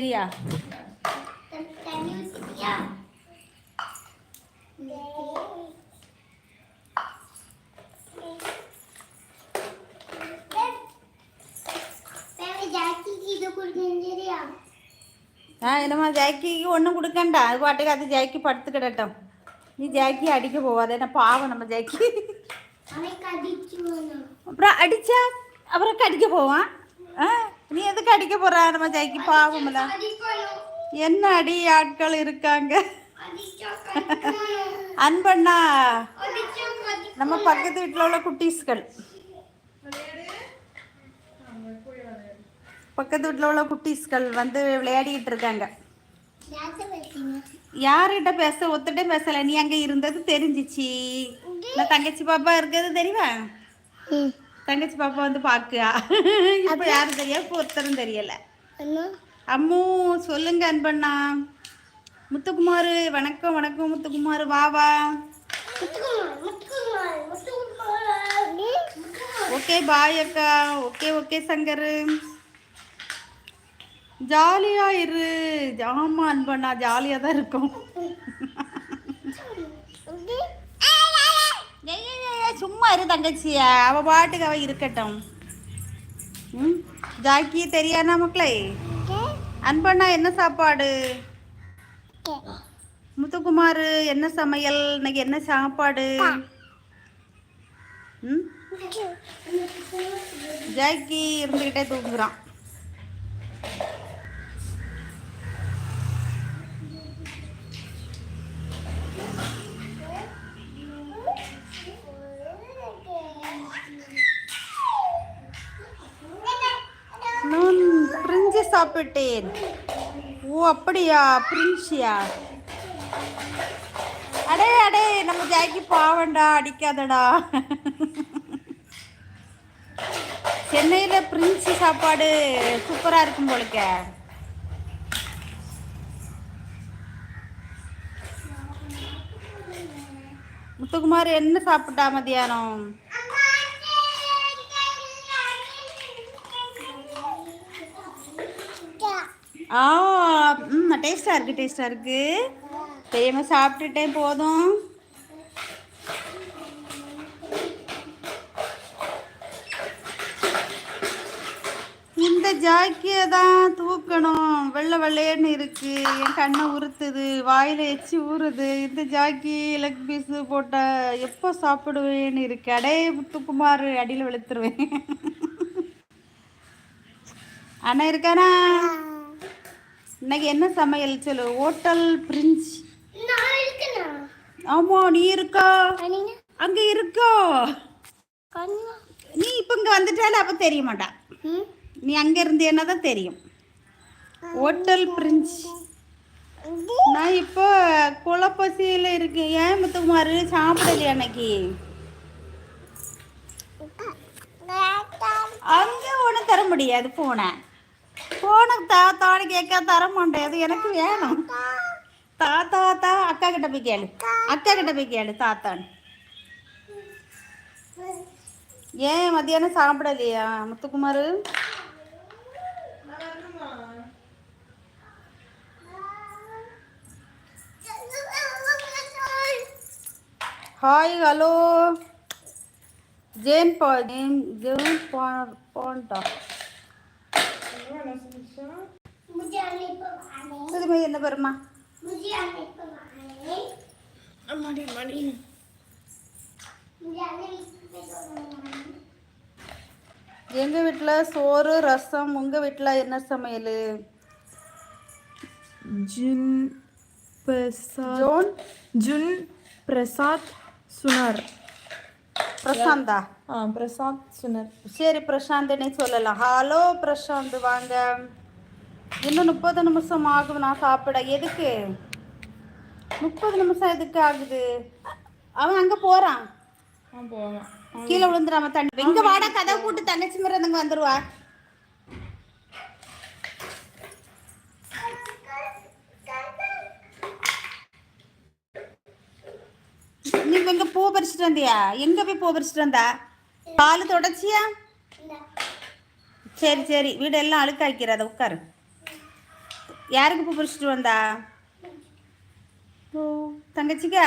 சரியா ஆ என்னம்மா ஜாக்கிக்கு ஒன்றும் கொடுக்கண்டா அது பாட்டுக்கு அது ஜாக்கி படுத்து கிடட்டும் நீ ஜாக்கி அடிக்க போவாத என்ன பாவம் நம்ம ஜாக்கி அப்புறம் அடிச்சா அப்புறம் கடிக்க போவான் ஆ நீ எதுக்கு அடிக்க போற? நம்ம ஜெயிக்கு பாவம்ல. என்ன அடி ஆட்கள் இருக்காங்க. அன்பண்ணா நம்ம பக்கத்து வீட்டில் உள்ள குட்டீஸ்கள். பக்கத்து வீட்டில் உள்ள குட்டீஸ்கள் வந்து விளையாடிக்கிட்டு இருக்காங்க. யார்கிட்ட பேச ஒத்துட்டே பேசல. நீ அங்க இருந்தது தெரிஞ்சிச்சு. இந்த தங்கச்சி பாப்பா இருக்கிறது தெரியுமா? தங்கச்சி பாப்பா வந்து பாக்குயா இப்ப யாரும் தெரியாது இப்ப ஒருத்தரும் தெரியல. அம்மு சொல்லுங்க அன்பண்ணா. முத்துக்குமார் வணக்கம் வணக்கம் முத்துக்குமார் வா வா. ஓகே பாய் அக்கா. Okay okay Shankar. ஜாலியா இரு. ஆமா அன்பண்ணா ஜாலியா தான் இருக்கும். சும்மா இரு தங்கச்சியா. அவ பாட்டுக்கு அவ இருக்கட்டும். ம்? ஜாக்கி தெரியாதா மக்களே? அன்பண்ணா என்ன சாப்பாடு? முத்துக்குமார் என்ன சமையல்? இன்னைக்கு என்ன சாப்பாடு? ம்? ஜாக்கி இருந்துக்கிட்டே தூங்குறான். சாப்பிட்டேன். ஓ அப்படியா? பிரின்சியா அடே அடே நம்ம ஜாக்கி பாவண்டா அடிக்காதடா. சென்னையில் பிரின்சி சாப்பாடு. சூப்பராக இருக்கும் போலுக்க முத்துக்குமார் என்ன சாப்பிட்டா மதியானம் ஆ ம் டேஸ்ட்டாக இருக்குது டேஸ்ட்டாக இருக்குது பெரியம்மா சாப்பிட்டுட்டேன் போதும். இந்த ஜாக்கியை தான் தூக்கணும். வெள்ளை வெள்ளையன்னு இருக்கு. என் கண்ணை உறுத்துது வாயில எச்சி ஊறுது. இந்த ஜாக்கி லெக் பீஸு போட்ட எப்போ சாப்பிடுவேன்னு இருக்கு. அடே முத்துக்குமார் அடியில் வெளுத்துருவேன். அண்ணா இருக்கானா இன்னைக்கு என்ன சமையல் சொல்லு? ஹோட்டல் பிரிஞ்ச். ஆமா நீ இருக்கா? அங்க இருக்கோ? நீ இப்ப இங்க வந்துட்டால அப்ப தெரிய மாட்டா. நீ அங்க இருந்தேன்னா தான் தெரியும். ஹோட்டல் பிரிஞ்ச். நான் இப்போ குளப்பசியில் இருக்கேன் ஏன் முத்துக்குமார்? சாப்பிடலையா அன்னைக்கு? அங்க ஒன்றும் தர முடியாது போனை போனை தாத்தான்னு கேட்க தர மாட்டேன் அது எனக்கு வேணும். தாத்தா தா அக்கா கிட்ட போய் கேளு. அக்கா கிட்ட போய் கேளு தாத்தான்னு. ஏன் மத்தியானம் சாப்பிடலையா முத்துக்குமார்? ஹாய் ஹலோ ஜேன் பா ஜேன் ஜேன் பா பாண்டா என்ன பெருமா அம்மாடி அம்மாடி எங்கள் வீட்டில் சோறு ரசம் உங்கள் வீட்டில் என்ன சமையல்? ஜுன் பிரசாத் ஜுன்? பிரசாத் சுனர். பிரசாந்தா? ஆ பிரசாந்த் சுனர். சரி பிரசாந்த் சொல்லலாம். ஹலோ பிரசாந்த் வாங்க. இன்னும் முப்பது நிமிஷம் ஆகும் நான் சாப்பிட. எதுக்கு? முப்பது நிமிஷம் எதுக்கு ஆகுது? அவன் அங்க போறான். கீழே விழுந்துடாம தண்ணி. இங்க வாடா கதை போட்டு தங்கச்சி மிரந்தங்க வந்துருவா. நீ இங்க பூ பறிச்சுட்டு வந்தியா? எங்க போய் பூ பறிச்சுட்டு வந்தா? பால் தொடச்சியா? சரி சரி. வீடெல்லாம் அழுக்காக்கிறாத உட்காரு. யாருக்கு பூ பறிச்சிட்டு வந்தா? ஓ தங்கச்சிக்கா?